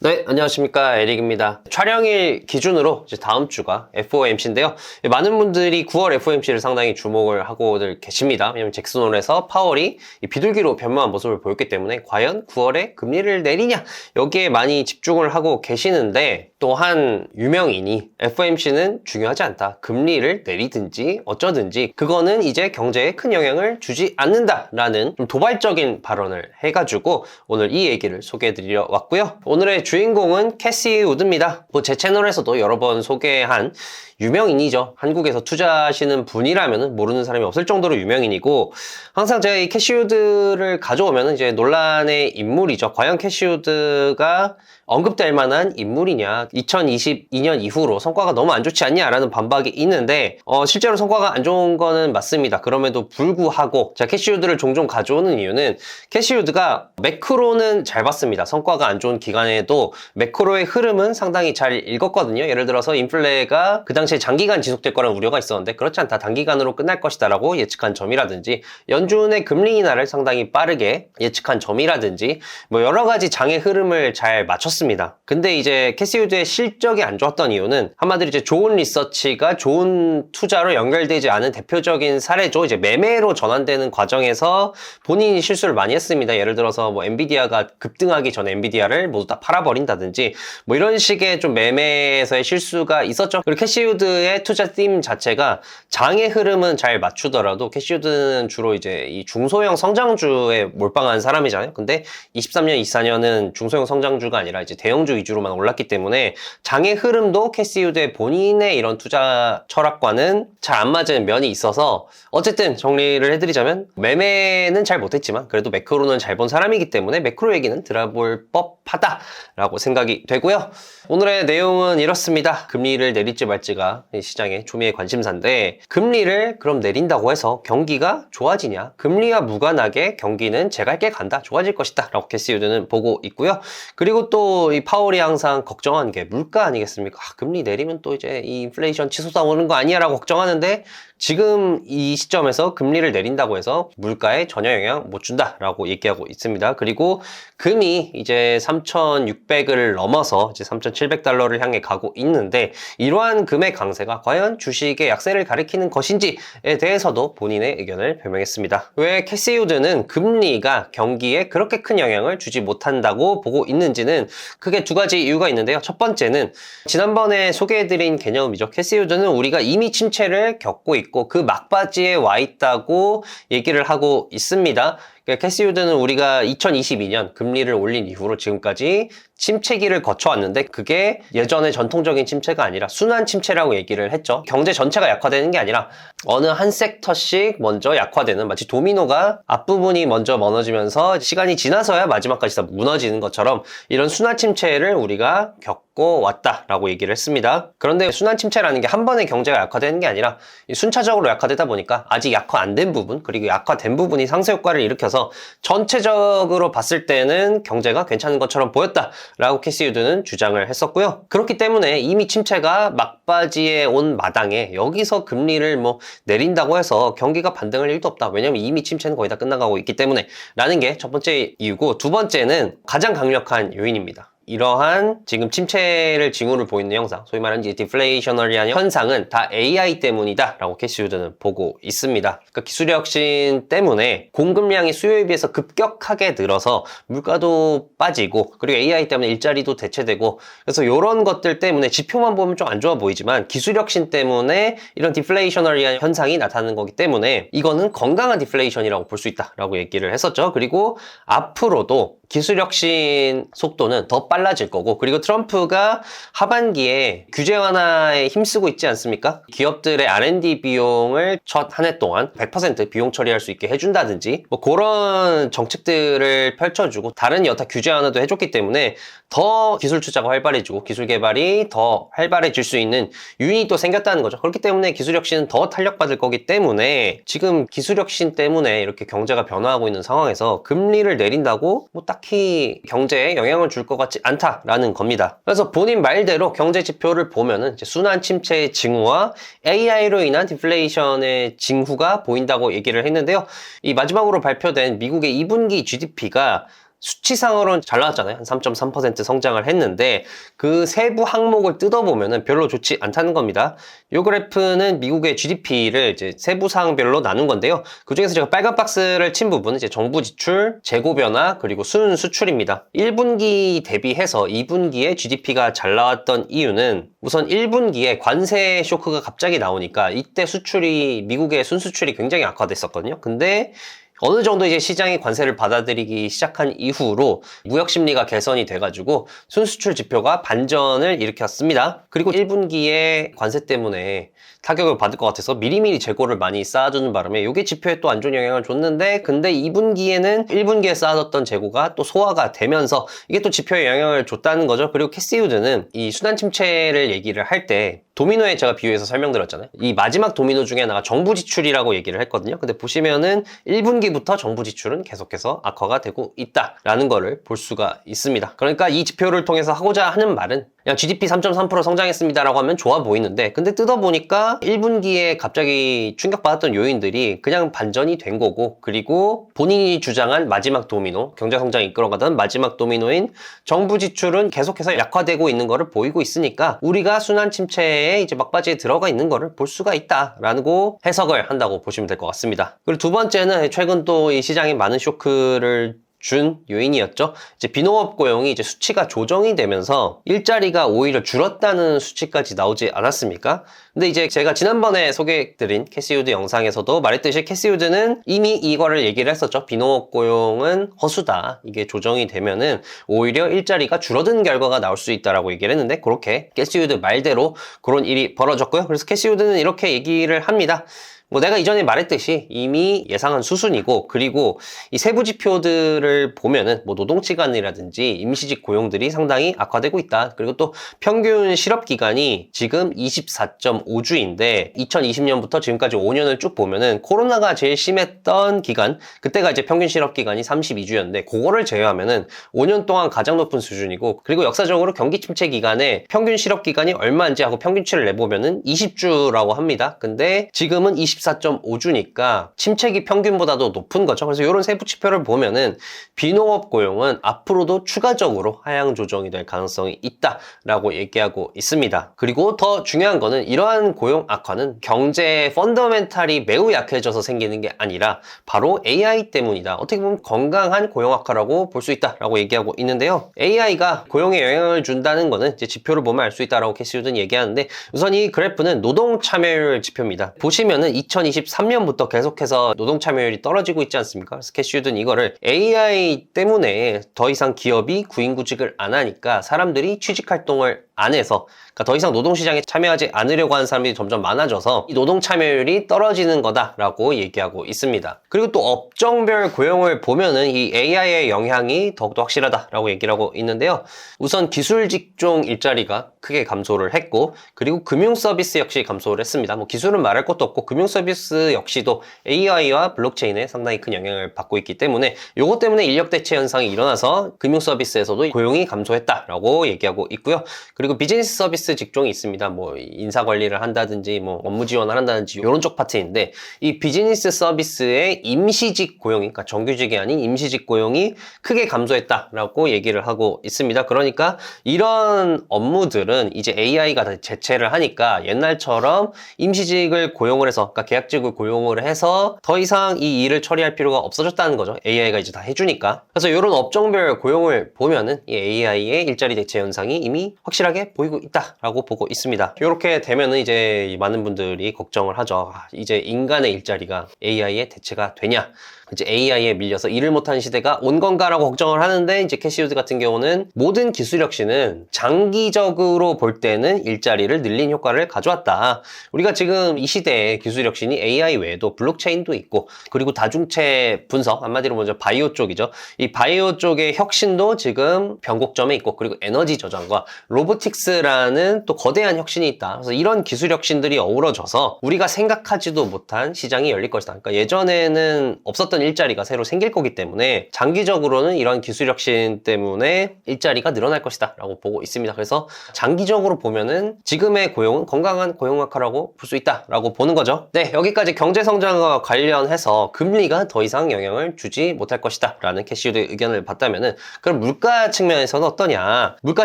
네, 안녕하십니까. 에릭입니다. 촬영일 기준으로 이제 다음 주가 FOMC인데요. 많은 분들이 9월 FOMC를 상당히 주목을 하고들 계십니다. 왜냐면 잭슨홀에서 파월이 이 비둘기로 변모한 모습을 보였기 때문에 과연 9월에 금리를 내리냐? 여기에 많이 집중을 하고 계시는데 또한 유명인이 FOMC는 중요하지 않다. 금리를 내리든지 어쩌든지 그거는 이제 경제에 큰 영향을 주지 않는다라는 좀 도발적인 발언을 해가지고 오늘 이 얘기를 소개해드리려 왔고요. 오늘의 주인공은 캐시 우드입니다. 뭐 제 채널에서도 여러 번 소개한 유명인이죠. 한국에서 투자하시는 분이라면 모르는 사람이 없을 정도로 유명인이고 항상 제가 이 캐시우드를 가져오면 이제 논란의 인물이죠. 과연 캐시우드가 언급될 만한 인물이냐. 2022년 이후로 성과가 너무 안 좋지 않냐라는 반박이 있는데 어, 실제로 성과가 안 좋은 거는 맞습니다. 그럼에도 불구하고 자 캐시우드를 종종 가져오는 이유는 캐시우드가 매크로는 잘 봤습니다. 성과가 안 좋은 기간에도 매크로의 흐름은 상당히 잘 읽었거든요. 예를 들어서 인플레가 그 당시에 장기간 지속될 거라는 우려가 있었는데 그렇지 않다. 단기간으로 끝날 것이다 라고 예측한 점이라든지 연준의 금리 인하를 상당히 빠르게 예측한 점이라든지 뭐 여러 가지 장의 흐름을 잘 맞췄습니다 좋습니다. 근데 이제 캐시우드의 실적이 안 좋았던 이유는 한마디로 이제 좋은 리서치가 좋은 투자로 연결되지 않은 대표적인 사례죠. 이제 매매로 전환되는 과정에서 본인이 실수를 많이 했습니다. 예를 들어서 뭐 엔비디아가 급등하기 전에 엔비디아를 모두 다 팔아버린다든지 뭐 이런 식의 좀 매매에서의 실수가 있었죠. 그리고 캐시우드의 투자 팀 자체가 장의 흐름은 잘 맞추더라도 캐시우드는 주로 이제 이 중소형 성장주에 몰빵한 사람이잖아요. 근데 23년, 24년은 중소형 성장주가 아니라 이제 대형주 위주로만 올랐기 때문에 장의 흐름도 캐시우드의 본인의 이런 투자 철학과는 잘 안 맞은 면이 있어서 어쨌든 정리를 해드리자면 매매는 잘 못했지만 그래도 매크로는 잘 본 사람이기 때문에 매크로 얘기는 들어볼 법하다라고 생각이 되고요. 오늘의 내용은 이렇습니다. 금리를 내릴지 말지가 시장의 초미의 관심사인데 금리를 그럼 내린다고 해서 경기가 좋아지냐? 금리와 무관하게 경기는 제갈게 간다. 좋아질 것이다. 라고 캐시우드는 보고 있고요. 그리고 또이 파월이 항상 걱정하는 게 물가 아니겠습니까? 아, 금리 내리면 또 이제 이 인플레이션 치솟아 오는 거 아니야 라고 걱정하는데 지금 이 시점에서 금리를 내린다고 해서 물가에 전혀 영향 못 준다라고 얘기하고 있습니다. 그리고 금이 이제 3,600을 넘어서 이제 3,700달러를 향해 가고 있는데 이러한 금의 강세가 과연 주식의 약세를 가리키는 것인지에 대해서도 본인의 의견을表명했습니다. 왜 캐시우드는 금리가 경기에 그렇게 큰 영향을 주지 못한다고 보고 있는지는 크게 두 가지 이유가 있는데요. 첫 번째는 지난번에 소개해드린 개념이죠. 캐시우드는 우리가 이미 침체를 겪고 있고 있고 그 막바지에 와 있다고 얘기를 하고 있습니다. 그러니까 캐시우드는 우리가 2022년 금리를 올린 이후로 지금까지 침체기를 거쳐왔는데 그게 예전의 전통적인 침체가 아니라 순환 침체라고 얘기를 했죠. 경제 전체가 약화되는 게 아니라 어느 한 섹터씩 먼저 약화되는 마치 도미노가 앞부분이 먼저 무너지면서 시간이 지나서야 마지막까지 다 무너지는 것처럼 이런 순환 침체를 우리가 겪고 왔다라고 얘기를 했습니다. 그런데 순환 침체라는 게 한 번에 경제가 약화되는 게 아니라 순차적으로 약화되다 보니까 아직 약화 안 된 부분 그리고 약화된 부분이 상쇄 효과를 일으켜서 전체적으로 봤을 때는 경제가 괜찮은 것처럼 보였다 라고 캐시우드는 주장을 했었고요. 그렇기 때문에 이미 침체가 막바지에 온 마당에 여기서 금리를 뭐 내린다고 해서 경기가 반등할 일도 없다. 왜냐면 이미 침체는 거의 다 끝나가고 있기 때문에 라는 게 첫 번째 이유고 두 번째는 가장 강력한 요인입니다. 이러한 지금 침체를 징후를 보이는 영상, 소위 말하는 이제 디플레이셔널리한 현상은 다 AI 때문이다 라고 캐시우드는 보고 있습니다. 그러니까 기술의 혁신 때문에 공급량이 수요에 비해서 급격하게 늘어서 물가도 빠지고 그리고 AI 때문에 일자리도 대체되고 그래서 이런 것들 때문에 지표만 보면 좀 안 좋아 보이지만 기술 혁신 때문에 이런 디플레이셔널리한 현상이 나타나는 거기 때문에 이거는 건강한 디플레이션이라고 볼 수 있다라고 얘기를 했었죠. 그리고 앞으로도 기술 혁신 속도는 더 빨라질 거고 그리고 트럼프가 하반기에 규제 완화에 힘쓰고 있지 않습니까? 기업들의 R&D 비용을 첫 한 해 동안 100% 비용 처리할 수 있게 해준다든지 뭐 그런 정책들을 펼쳐주고 다른 여타 규제 완화도 해줬기 때문에 더 기술 투자가 활발해지고 기술 개발이 더 활발해질 수 있는 유인이 또 생겼다는 거죠. 그렇기 때문에 기술 혁신은 더 탄력받을 거기 때문에 지금 기술 혁신 때문에 이렇게 경제가 변화하고 있는 상황에서 금리를 내린다고 뭐딱 딱히 경제에 영향을 줄 것 같지 않다라는 겁니다. 그래서 본인 말대로 경제 지표를 보면은 순환 침체의 징후와 AI로 인한 디플레이션의 징후가 보인다고 얘기를 했는데요. 이 마지막으로 발표된 미국의 2분기 GDP가 수치상으로는 잘 나왔잖아요. 한 3.3% 성장을 했는데 그 세부 항목을 뜯어보면 별로 좋지 않다는 겁니다. 이 그래프는 미국의 GDP를 이제 세부 사항별로 나눈 건데요. 그 중에서 제가 빨간 박스를 친 부분은 이제 정부 지출, 재고 변화, 그리고 순 수출입니다. 1분기 대비해서 2분기에 GDP가 잘 나왔던 이유는 우선 1분기에 관세 쇼크가 갑자기 나오니까 이때 수출이 미국의 순수출이 굉장히 악화됐었거든요. 근데 어느 정도 이제 시장이 관세를 받아들이기 시작한 이후로 무역 심리가 개선이 돼가지고 순수출 지표가 반전을 일으켰습니다. 그리고 1분기에 관세 때문에 타격을 받을 것 같아서 미리미리 재고를 많이 쌓아주는 바람에 이게 지표에 또 안 좋은 영향을 줬는데 근데 2분기에는 1분기에 쌓아뒀던 재고가 또 소화가 되면서 이게 또 지표에 영향을 줬다는 거죠. 그리고 캐시우드는 이 순환 침체를 얘기를 할때 도미노에 제가 비유해서 설명드렸잖아요. 이 마지막 도미노 중에 하나가 정부 지출이라고 얘기를 했거든요. 근데 보시면은 1분기부터 정부 지출은 계속해서 악화가 되고 있다라는 거를 볼 수가 있습니다. 그러니까 이 지표를 통해서 하고자 하는 말은 그냥 GDP 3.3% 성장했습니다라고 하면 좋아 보이는데 근데 뜯어보니까 1분기에 갑자기 충격받았던 요인들이 그냥 반전이 된 거고 그리고 본인이 주장한 마지막 도미노 경제 성장 이끌어가던 마지막 도미노인 정부 지출은 계속해서 약화되고 있는 거를 보이고 있으니까 우리가 순환 침체에 이제 막바지에 들어가 있는 거를 볼 수가 있다라고 해석을 한다고 보시면 될 것 같습니다. 그리고 두 번째는 최근 또 이 시장에 많은 쇼크를 준 요인이었죠. 이제 비농업 고용이 이제 수치가 조정이 되면서 일자리가 오히려 줄었다는 수치까지 나오지 않았습니까? 근데 이제 제가 지난번에 소개해드린 캐시우드 영상에서도 말했듯이 캐시우드는 이미 이거를 얘기를 했었죠. 비농업 고용은 허수다. 이게 조정이 되면은 오히려 일자리가 줄어든 결과가 나올 수 있다라고 얘기를 했는데 그렇게 캐시우드 말대로 그런 일이 벌어졌고요. 그래서 캐시우드는 이렇게 얘기를 합니다. 뭐 내가 이전에 말했듯이 이미 예상한 수순이고 그리고 이 세부 지표들을 보면은 뭐 노동 시간이라든지 임시직 고용들이 상당히 악화되고 있다. 그리고 또 평균 실업 기간이 지금 24.5주인데 2020년부터 지금까지 5년을 쭉 보면은 코로나가 제일 심했던 기간 그때가 이제 평균 실업 기간이 32주였는데 그거를 제외하면은 5년 동안 가장 높은 수준이고 그리고 역사적으로 경기 침체 기간에 평균 실업 기간이 얼마인지 하고 평균치를 내보면은 20주라고 합니다. 근데 지금은 24.5주니까 침체기 평균보다도 높은 거죠. 그래서 이런 세부 지표를 보면은 비농업 고용은 앞으로도 추가적으로 하향 조정이 될 가능성이 있다라고 얘기하고 있습니다. 그리고 더 중요한 거는 이러한 고용 악화는 경제 펀더멘탈이 매우 약해져서 생기는 게 아니라 바로 AI 때문이다. 어떻게 보면 건강한 고용 악화라고 볼 수 있다라고 얘기하고 있는데요. AI가 고용에 영향을 준다는 거는 이제 지표를 보면 알 수 있다라고 캐시우드는 얘기하는데 우선 이 그래프는 노동 참여율 지표입니다. 보시면은 2023년부터 계속해서 노동 참여율이 떨어지고 있지 않습니까? 그래서 캐시우드는 이거를 AI 때문에 더 이상 기업이 구인구직을 안 하니까 사람들이 취직 활동을 안 해서 그러니까 더 이상 노동시장에 참여하지 않으려고 하는 사람들이 점점 많아져서 이 노동 참여율이 떨어지는 거다라고 얘기하고 있습니다. 그리고 또 업종별 고용을 보면은 이 AI의 영향이 더욱더 확실하다라고 얘기를 하고 있는데요. 우선 기술 직종 일자리가 크게 감소를 했고 그리고 금융 서비스 역시 감소를 했습니다. 뭐 기술은 말할 것도 없고 금융 서비스 역시도 AI와 블록체인에 상당히 큰 영향을 받고 있기 때문에 이것 때문에 인력 대체 현상이 일어나서 금융 서비스에서도 고용이 감소했다라고 얘기하고 있고요. 그리고 비즈니스 서비스 직종이 있습니다. 뭐 인사 관리를 한다든지 뭐 업무 지원을 한다든지 이런 쪽 파트인데 이 비즈니스 서비스의 임시직 고용이 그러니까 정규직이 아닌 임시직 고용이 크게 감소했다라고 얘기를 하고 있습니다. 그러니까 이런 업무들은 이제 AI가 다 대체를 하니까 옛날처럼 임시직을 고용을 해서 그러니까 계약직을 고용을 해서 더 이상 이 일을 처리할 필요가 없어졌다는 거죠. AI가 이제 다 해주니까. 그래서 이런 업종별 고용을 보면은 이 AI의 일자리 대체 현상이 이미 확실하게 보이고 있다 라고 보고 있습니다. 이렇게 되면은 이제 많은 분들이 걱정을 하죠. 아, 이제 인간의 일자리가 AI의 대체가 되냐? 이제 AI에 밀려서 일을 못하는 시대가 온 건가라고 걱정을 하는데 이제 캐시우드 같은 경우는 모든 기술 혁신은 장기적으로 볼 때는 일자리를 늘린 효과를 가져왔다. 우리가 지금 이 시대에 기술 혁신이 AI 외에도 블록체인도 있고 그리고 다중체 분석 한마디로 먼저 바이오 쪽이죠. 이 바이오 쪽의 혁신도 지금 변곡점에 있고 그리고 에너지 저장과 로보틱스라는 또 거대한 혁신이 있다. 그래서 이런 기술 혁신들이 어우러져서 우리가 생각하지도 못한 시장이 열릴 것이다. 그러니까 예전에는 없었던 없었던 일자리가 새로 생길 거기 때문에 장기적으로는 이런 기술 혁신 때문에 일자리가 늘어날 것이다 라고 보고 있습니다. 그래서 장기적으로 보면은 지금의 고용은 건강한 고용 학화라고 볼 수 있다 라고 보는 거죠. 네, 여기까지 경제 성장과 관련해서 금리가 더 이상 영향을 주지 못할 것이다 라는 캐시우드의 의견을 봤다면은 그럼 물가 측면에서는 어떠냐? 물가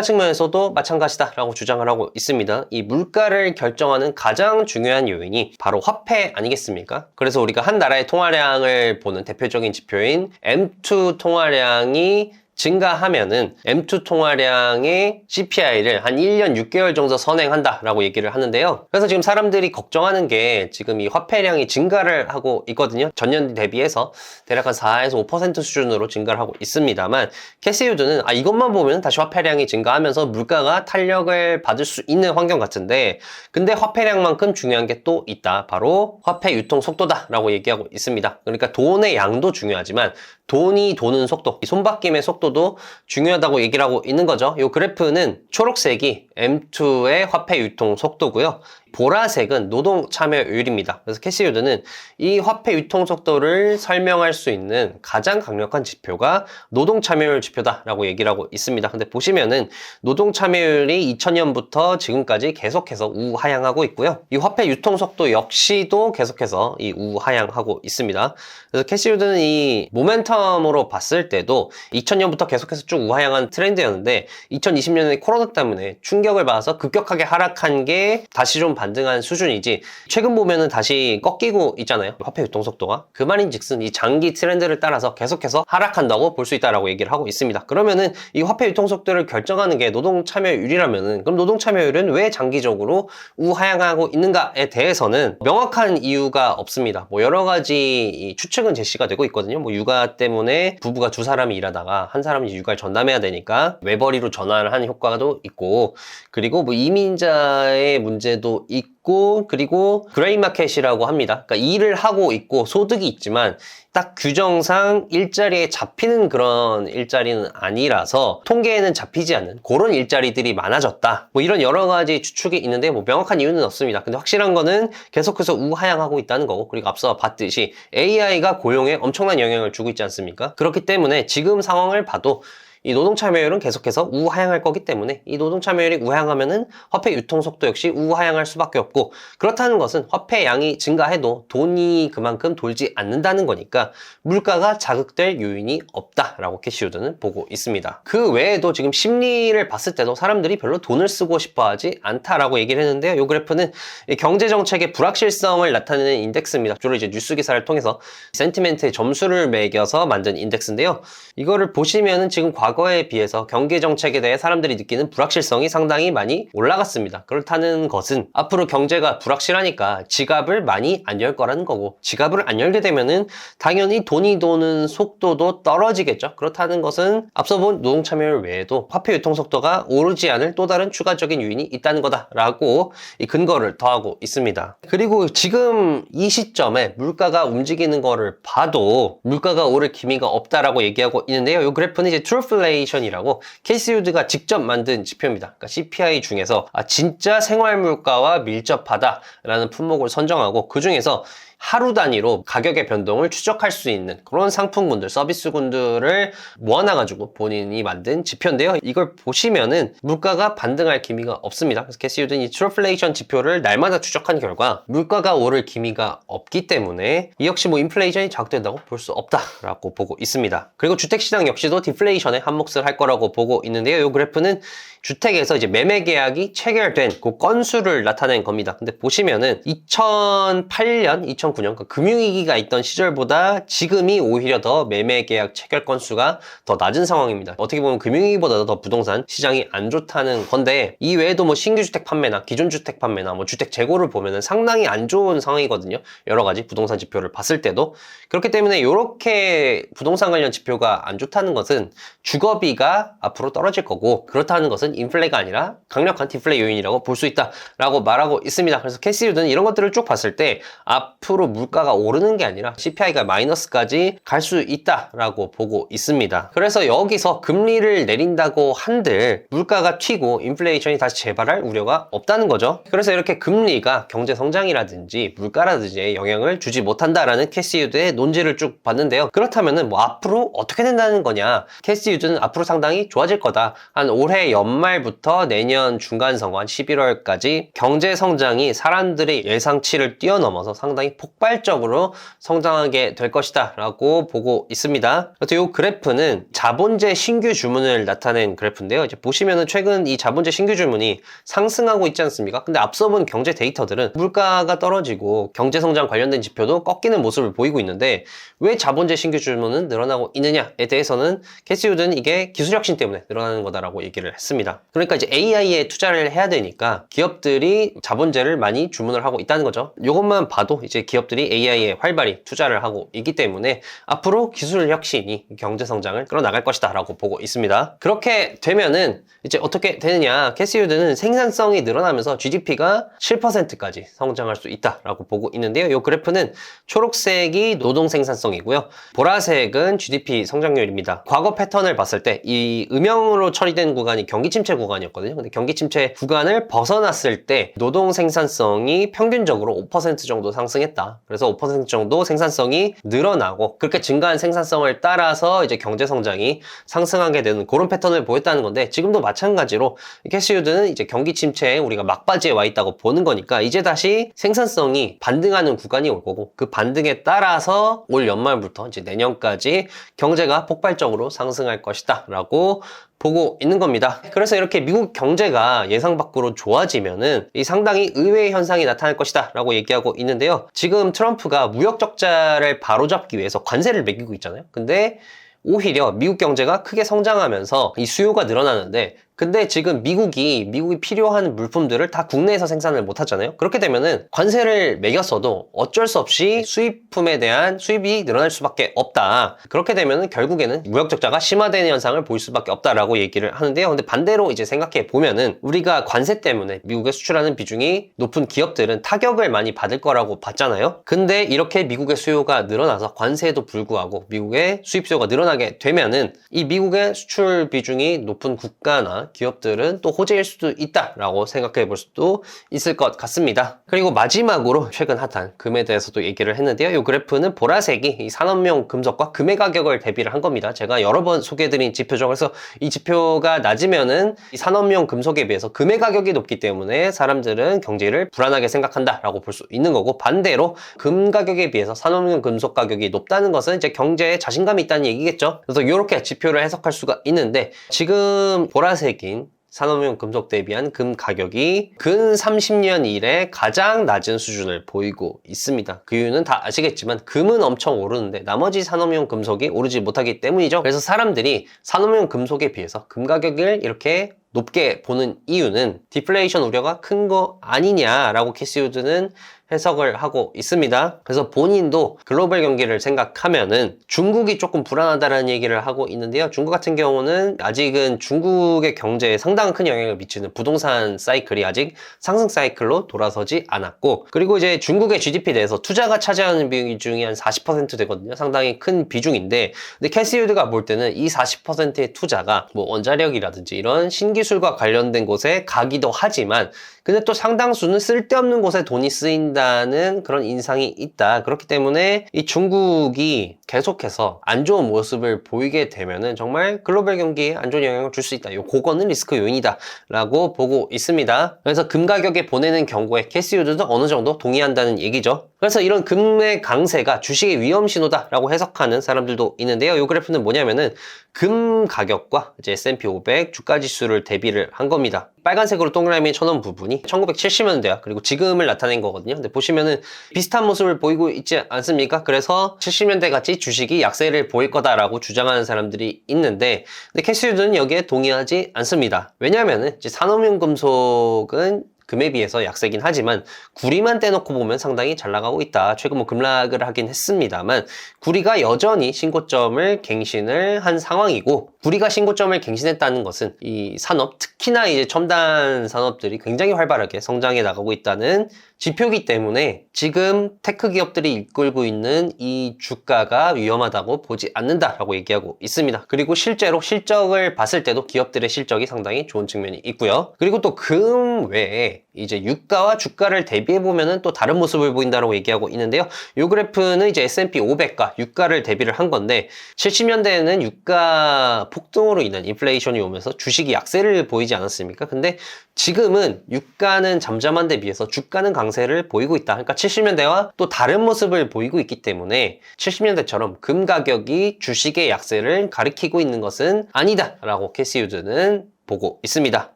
측면에서도 마찬가지다 라고 주장을 하고 있습니다. 이 물가를 결정하는 가장 중요한 요인이 바로 화폐 아니겠습니까? 그래서 우리가 한 나라의 통화량을 보는 대표적인 지표인 M2 통화량이 증가하면은 M2 통화량의 CPI를 한 1년 6개월 정도 선행한다라고 얘기를 하는데요. 그래서 지금 사람들이 걱정하는 게 지금 이 화폐량이 증가를 하고 있거든요. 전년 대비해서 대략 한 4에서 5% 수준으로 증가를 하고 있습니다만 캐시우드는 아 이것만 보면 다시 화폐량이 증가하면서 물가가 탄력을 받을 수 있는 환경 같은데 근데 화폐량만큼 중요한 게 또 있다. 바로 화폐 유통 속도다라고 얘기하고 있습니다. 그러니까 돈의 양도 중요하지만 돈이 도는 속도, 이 손바뀜의 속도도 중요하다고 얘기를 하고 있는 거죠. 이 그래프는 초록색이 M2의 화폐 유통 속도고요. 보라색은 노동 참여율입니다. 그래서 캐시유드는 이 화폐 유통 속도를 설명할 수 있는 가장 강력한 지표가 노동 참여율 지표다라고 얘기를 하고 있습니다. 근데 보시면은 노동 참여율이 2000년부터 지금까지 계속해서 우하향하고 있고요. 이 화폐 유통 속도 역시도 계속해서 이 우하향하고 있습니다. 그래서 캐시유드는 이 모멘텀으로 봤을 때도 2000년부터 계속해서 쭉 우하향한 트렌드였는데 2020년에 코로나 때문에 충격을 받아서 급격하게 하락한 게 다시 좀 반등한 수준이지 최근 보면은 다시 꺾이고 있잖아요. 화폐 유통 속도가. 그 말인즉슨 이 장기 트렌드를 따라서 계속해서 하락한다고 볼 수 있다라고 얘기를 하고 있습니다. 그러면은 이 화폐 유통 속도를 결정하는 게 노동 참여율이라면은 그럼 노동 참여율은 왜 장기적으로 우하향하고 있는가에 대해서는 명확한 이유가 없습니다. 뭐 여러 가지 추측은 제시가 되고 있거든요. 뭐 육아 때문에 부부가 두 사람이 일하다가 한 사람이 육아를 전담해야 되니까 외벌이로 전환을 하는 효과도 있고 그리고 뭐 이민자의 문제도 있고 그리고 그레이 마켓이라고 합니다. 그러니까 일을 하고 있고 소득이 있지만 딱 규정상 일자리에 잡히는 그런 일자리는 아니라서 통계에는 잡히지 않는 그런 일자리들이 많아졌다. 뭐 이런 여러 가지 추측이 있는데 뭐 명확한 이유는 없습니다. 근데 확실한 거는 계속해서 우하향하고 있다는 거고 그리고 앞서 봤듯이 AI가 고용에 엄청난 영향을 주고 있지 않습니까? 그렇기 때문에 지금 상황을 봐도 이 노동 참여율은 계속해서 우하향할 거기 때문에 이 노동 참여율이 우하향하면은 화폐 유통 속도 역시 우하향할 수밖에 없고 그렇다는 것은 화폐 양이 증가해도 돈이 그만큼 돌지 않는다는 거니까 물가가 자극될 요인이 없다라고 캐시우드는 보고 있습니다. 그 외에도 지금 심리를 봤을 때도 사람들이 별로 돈을 쓰고 싶어 하지 않다라고 얘기를 했는데요. 이 그래프는 경제 정책의 불확실성을 나타내는 인덱스입니다. 주로 이제 뉴스 기사를 통해서 센티멘트의 점수를 매겨서 만든 인덱스인데요. 이거를 보시면은 지금 과거 과거에 비해서 경기 정책에 대해 사람들이 느끼는 불확실성이 상당히 많이 올라갔습니다. 그렇다는 것은 앞으로 경제가 불확실하니까 지갑을 많이 안 열 거라는 거고 지갑을 안 열게 되면은 당연히 돈이 도는 속도도 떨어지겠죠. 그렇다는 것은 앞서 본 노동 참여율 외에도 화폐 유통 속도가 오르지 않을 또 다른 추가적인 요인이 있다는 거다라고 이 근거를 더하고 있습니다. 그리고 지금 이 시점에 물가가 움직이는 거를 봐도 물가가 오를 기미가 없다라고 얘기하고 있는데요. 이 그래프는 이제 트루플 인플레이션이라고 케이스유드가 직접 만든 지표입니다. 그러니까 CPI 중에서 아, 진짜 생활 물가와 밀접하다라는 품목을 선정하고 그 중에서 하루 단위로 가격의 변동을 추적할 수 있는 그런 상품군들, 서비스군들을 모아놔가지고 본인이 만든 지표인데요. 이걸 보시면은 물가가 반등할 기미가 없습니다. 그래서 캐시유든 이 트로플레이션 지표를 날마다 추적한 결과 물가가 오를 기미가 없기 때문에 이 역시 뭐 인플레이션이 자극된다고 볼 수 없다라고 보고 있습니다. 그리고 주택시장 역시도 디플레이션에 한몫을 할 거라고 보고 있는데요. 이 그래프는 주택에서 이제 매매 계약이 체결된 그 건수를 나타낸 겁니다. 근데 보시면은 2008년, 2009년 그 금융위기가 있던 시절보다 지금이 오히려 더 매매 계약 체결 건수가 더 낮은 상황입니다. 어떻게 보면 금융위기보다 더 부동산 시장이 안 좋다는 건데 이 외에도 뭐 신규 주택 판매나 기존 주택 판매나 뭐 주택 재고를 보면은 상당히 안 좋은 상황이거든요. 여러 가지 부동산 지표를 봤을 때도 그렇기 때문에 이렇게 부동산 관련 지표가 안 좋다는 것은 주거비가 앞으로 떨어질 거고 그렇다는 것은 인플레가 아니라 강력한 디플레 요인이라고 볼 수 있다라고 말하고 있습니다. 그래서 캐시우드는 이런 것들을 쭉 봤을 때 앞으로 물가가 오르는 게 아니라 CPI가 마이너스까지 갈 수 있다라고 보고 있습니다. 그래서 여기서 금리를 내린다고 한들 물가가 튀고 인플레이션이 다시 재발할 우려가 없다는 거죠. 그래서 이렇게 금리가 경제 성장이라든지 물가라든지 영향을 주지 못한다라는 캐시우드의 논지를 쭉 봤는데요. 그렇다면은 뭐 앞으로 어떻게 된다는 거냐? 캐시우드는 앞으로 상당히 좋아질 거다. 한 올해 연말부터 내년 중간 성한 11월까지 경제 성장이 사람들의 예상치를 뛰어넘어서 상당히 폭발적으로 성장하게 될 것이다 라고 보고 있습니다. 그래서 이 그래프는 자본재 신규 주문을 나타낸 그래프인데요. 이제 보시면은 최근 이 자본재 신규 주문이 상승하고 있지 않습니까? 근데 앞서 본 경제 데이터들은 물가가 떨어지고 경제 성장 관련된 지표도 꺾이는 모습을 보이고 있는데 왜 자본재 신규 주문은 늘어나고 있느냐에 대해서는 캐시우드는 이게 기술 혁신 때문에 늘어나는 거다라고 얘기를 했습니다. 그러니까 이제 AI에 투자를 해야 되니까 기업들이 자본재를 많이 주문을 하고 있다는 거죠. 이것만 봐도 이제 기업들이 AI에 활발히 투자를 하고 있기 때문에 앞으로 기술 혁신이 경제 성장을 끌어나갈 것이다라고 보고 있습니다. 그렇게 되면은 이제 어떻게 되느냐? 캐시우드는 생산성이 늘어나면서 GDP가 7%까지 성장할 수 있다라고 보고 있는데요. 이 그래프는 초록색이 노동 생산성이고요. 보라색은 GDP 성장률입니다. 과거 패턴을 봤을 때 이 음영으로 처리된 구간이 경기 침체 구간이었거든요. 근데 경기 침체 구간을 벗어났을 때 노동 생산성이 평균적으로 5% 정도 상승했다. 그래서 5% 정도 생산성이 늘어나고 그렇게 증가한 생산성을 따라서 이제 경제 성장이 상승하게 되는 그런 패턴을 보였다는 건데 지금도 마찬가지로 캐시우드는 이제 경기 침체에 우리가 막바지에 와 있다고 보는 거니까 이제 다시 생산성이 반등하는 구간이 올 거고 그 반등에 따라서 올 연말부터 이제 내년까지 경제가 폭발적으로 상승할 것이다 라고 보고 있는 겁니다. 그래서 이렇게 미국 경제가 예상 밖으로 좋아지면은 이 상당히 의외의 현상이 나타날 것이다 라고 얘기하고 있는데요. 지금 트럼프가 무역 적자를 바로잡기 위해서 관세를 매기고 있잖아요. 근데 오히려 미국 경제가 크게 성장하면서 이 수요가 늘어나는데 근데 지금 미국이 미국이 필요한 물품들을 다 국내에서 생산을 못 하잖아요. 그렇게 되면은 관세를 매겼어도 어쩔 수 없이 수입품에 대한 수입이 늘어날 수밖에 없다. 그렇게 되면은 결국에는 무역 적자가 심화되는 현상을 보일 수밖에 없다라고 얘기를 하는데요. 근데 반대로 이제 생각해 보면은 우리가 관세 때문에 미국에 수출하는 비중이 높은 기업들은 타격을 많이 받을 거라고 봤잖아요. 근데 이렇게 미국의 수요가 늘어나서 관세에도 불구하고 미국의 수입 수요가 늘어나게 되면은 이 미국의 수출 비중이 높은 국가나 기업들은 또 호재일 수도 있다라고 생각해 볼 수도 있을 것 같습니다. 그리고 마지막으로 최근 핫한 금에 대해서도 얘기를 했는데요. 이 그래프는 보라색이 이 산업용 금속과 금의 가격을 대비를 한 겁니다. 제가 여러 번 소개해드린 지표죠. 그래서 이 지표가 낮으면은 이 산업용 금속에 비해서 금의 가격이 높기 때문에 사람들은 경제를 불안하게 생각한다라고 볼 수 있는 거고 반대로 금 가격에 비해서 산업용 금속 가격이 높다는 것은 이제 경제에 자신감이 있다는 얘기겠죠. 그래서 이렇게 지표를 해석할 수가 있는데 지금 보라색 색인 산업용 금속 대비한 금 가격이 근 30년 이래 가장 낮은 수준을 보이고 있습니다. 그 이유는 다 아시겠지만 금은 엄청 오르는데 나머지 산업용 금속이 오르지 못하기 때문이죠. 그래서 사람들이 산업용 금속에 비해서 금 가격을 이렇게 높게 보는 이유는 디플레이션 우려가 큰 거 아니냐라고 캐시우드는 해석을 하고 있습니다. 그래서 본인도 글로벌 경기를 생각하면은 중국이 조금 불안하다는 얘기를 하고 있는데요. 중국 같은 경우는 아직은 중국의 경제에 상당히 큰 영향을 미치는 부동산 사이클이 아직 상승 사이클로 돌아서지 않았고 그리고 이제 중국의 GDP 내에서 투자가 차지하는 비중이 한 40% 되거든요. 상당히 큰 비중인데 근데 캐시우드가 볼 때는 이 40%의 투자가 뭐 원자력이라든지 이런 신기술과 관련된 곳에 가기도 하지만 근데 또 상당수는 쓸데없는 곳에 돈이 쓰인 다는 그런 인상이 있다. 그렇기 때문에 이 중국이 계속해서 안 좋은 모습을 보이게 되면은 정말 글로벌 경기에 안 좋은 영향을 줄 수 있다. 요 그거는 리스크 요인이다. 라고 보고 있습니다. 그래서 금 가격에 보내는 경고에 캐시우드도 어느 정도 동의한다는 얘기죠. 그래서 이런 금의 강세가 주식의 위험 신호다라고 해석하는 사람들도 있는데요. 이 그래프는 뭐냐면은 금 가격과 이제 S&P 500 주가 지수를 대비를 한 겁니다. 빨간색으로 동그라미 쳐놓은 부분이 1970년대야 그리고 지금을 나타낸 거거든요. 근데 보시면은 비슷한 모습을 보이고 있지 않습니까? 그래서 70년대 같이 주식이 약세를 보일 거다라고 주장하는 사람들이 있는데 근데 캐시우드는 여기에 동의하지 않습니다. 왜냐하면은 이제 산업용 금속은 금에 비해서 약세긴 하지만 구리만 떼놓고 보면 상당히 잘 나가고 있다. 최근 뭐 급락을 하긴 했습니다만 구리가 여전히 신고점을 갱신을 한 상황이고 구리가 신고점을 갱신했다는 것은 이 산업 특히나 이제 첨단 산업들이 굉장히 활발하게 성장해 나가고 있다는 지표기 때문에 지금 테크 기업들이 이끌고 있는 이 주가가 위험하다고 보지 않는다라고 얘기하고 있습니다. 그리고 실제로 실적을 봤을 때도 기업들의 실적이 상당히 좋은 측면이 있고요. 그리고 또 금 외에 이제 유가와 주가를 대비해 보면은 또 다른 모습을 보인다고 얘기하고 있는데요. 이 그래프는 이제 S&P 500과 유가를 대비를 한 건데 70년대에는 유가 폭등으로 인한 인플레이션이 오면서 주식이 약세를 보이지 않았습니까? 근데 지금은 유가는 잠잠한 데 비해서 주가는 강세 를 보이고 있다. 그러니까 70년대와 또 다른 모습을 보이고 있기 때문에 70년대처럼 금 가격이 주식의 약세를 가리키고 있는 것은 아니다라고 캐시우드는 보고 있습니다.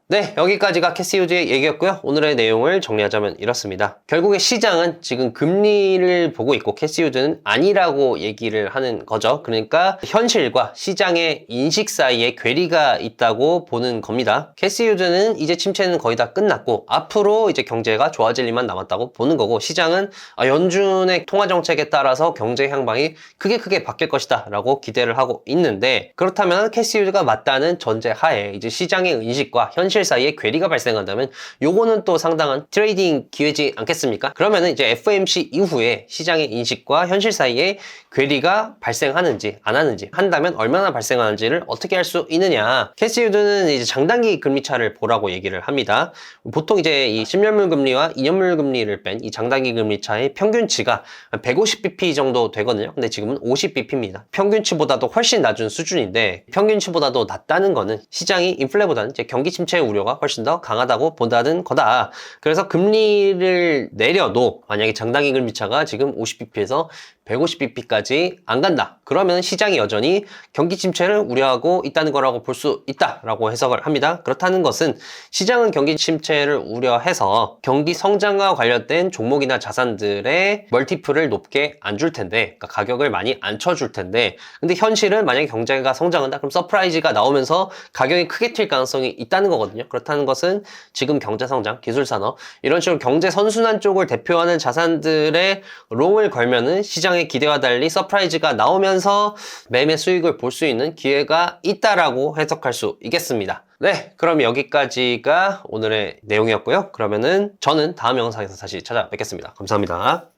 네, 여기까지가 캐시우즈의 얘기였고요. 오늘의 내용을 정리하자면 이렇습니다. 결국에 시장은 지금 금리를 보고 있고 캐시우즈는 아니라고 얘기를 하는 거죠. 그러니까 현실과 시장의 인식 사이에 괴리가 있다고 보는 겁니다. 캐시우즈는 이제 침체는 거의 다 끝났고 앞으로 이제 경제가 좋아질 일만 남았다고 보는 거고 시장은 아, 연준의 통화 정책에 따라서 경제 향방이 크게 크게 바뀔 것이다 라고 기대를 하고 있는데 그렇다면 캐시우즈가 맞다는 전제 하에 이제 시장의 인식과 현실 사이에 괴리가 발생한다면 요거는 또 상당한 트레이딩 기회지 않겠습니까? 그러면은 이제 FOMC 이후에 시장의 인식과 현실 사이에 괴리가 발생하는지 안 하는지 한다면 얼마나 발생하는지를 어떻게 할 수 있느냐. 캐시우드는 이제 장단기 금리차를 보라고 얘기를 합니다. 보통 이제 이 10년물 금리와 2년물 금리를 뺀 이 장단기 금리차의 평균치가 150bp 정도 되거든요. 근데 지금은 50bp입니다. 평균치보다도 훨씬 낮은 수준인데 평균치보다도 낮다는 거는 시장이 인플레보다는 이제 경기 침체 우려가 훨씬 더 강하다고 본다는 거다. 그래서 금리를 내려도 만약에 장단기 금리차가 지금 50bp에서 150bp까지 안 간다. 그러면 시장이 여전히 경기 침체를 우려하고 있다는 거라고 볼 수 있다라고 해석을 합니다. 그렇다는 것은 시장은 경기 침체를 우려해서 경기 성장과 관련된 종목이나 자산들의 멀티플을 높게 안 줄 텐데, 그러니까 가격을 많이 안 쳐줄 텐데, 근데 현실은 만약에 경제가 성장한다, 그럼 서프라이즈가 나오면서 가격이 크게 튈 가능성이 있다는 거거든요. 그렇다는 것은 지금 경제 성장, 기술 산업 이런 식으로 경제 선순환 쪽을 대표하는 자산들의 롱을 걸면은 시장의 기대와 달리 서프라이즈가 나오면서 매매 수익을 볼 수 있는 기회가 있다라고 해석할 수 있겠습니다. 네, 그럼 여기까지가 오늘의 내용이었고요. 그러면은 저는 다음 영상에서 다시 찾아뵙겠습니다. 감사합니다.